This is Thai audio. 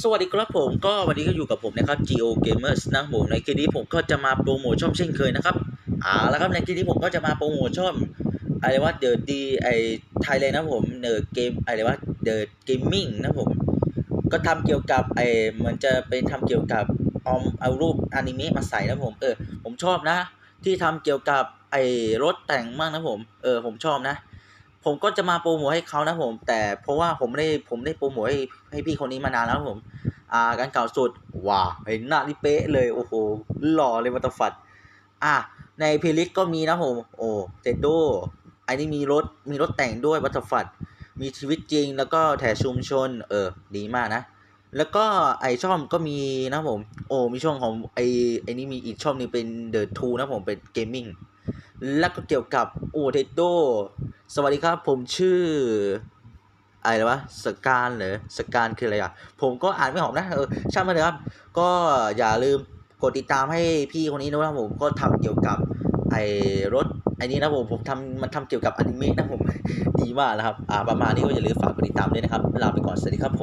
สวัสดีครับผมก็วันนี้ก็อยู่กับผมนะครับ Geo Gamers นะผมในคลิปนี้ผมก็จะมาโปรโมทช่องเช่นเคยนะครับเอาละครับในคลิปนี้ผมก็จะมาโปรโมทช่องอะไรว่าเด e ดีไอไทยเลยนะผมเดอะเกมอะไรว่าเดอะเกมมิ่งนะผมก็ทำเกี่ยวกับไอเหมือนจะเป็นทำเกี่ยวกับเอาเอารูปอนิเมะมาใส่นะผมเออผมชอบนะ ที่ทำเกี่ยวกับไอรถแต่งมากนะผมเออผมชอบนะ ผมก็จะมาโปรโมทให้เขานะผม แต่เพราะว่าผมไม่ได้ผมได้โปรโมทให้ให้พี่คนนี้มานานแล้วผม อ่าการเก่าสุดว้าเห็นหน้านี่เป๊ะเลยโอ้โหหล่อเลยมาตฟัดอะในเพลย์ลิสก็มีนะผม โอ้เจโดไอ้นี่มีรถมีรถแต่งด้วยวัตฟัดมีชีวิตจริงแล้วก็แถชุมชน เออ ดีมากนะ แล้วก็ไอช่องก็มีนะผม โอ้มีช่องของไอไอนี่มีอีกช่องหนึงเป็นเดอะทูนะผมเป็นเกมมิ่งแล้วก็เกี่ยวกับโอ้เทโด สวัสดีครับ ผมชื่ออะไรวะสการเหรอสการคืออะไรอะ ผมก็อ่านไม่ออกนะเออช่างมันเลยครับ ก็อย่าลืมกดติดตามให้พี่คนนี้นะครับผมก็ทำเกี่ยวกับไอ้รถไอ้นี้นะผมผมทำมันทำเกี่ยวกับอนิเมะนะผมดีมากนะครับ อ่าประมาณนี้ก็อย่าลืมฝากกดติดตามด้วยนะครับลาไปก่อนสวัสดีครับ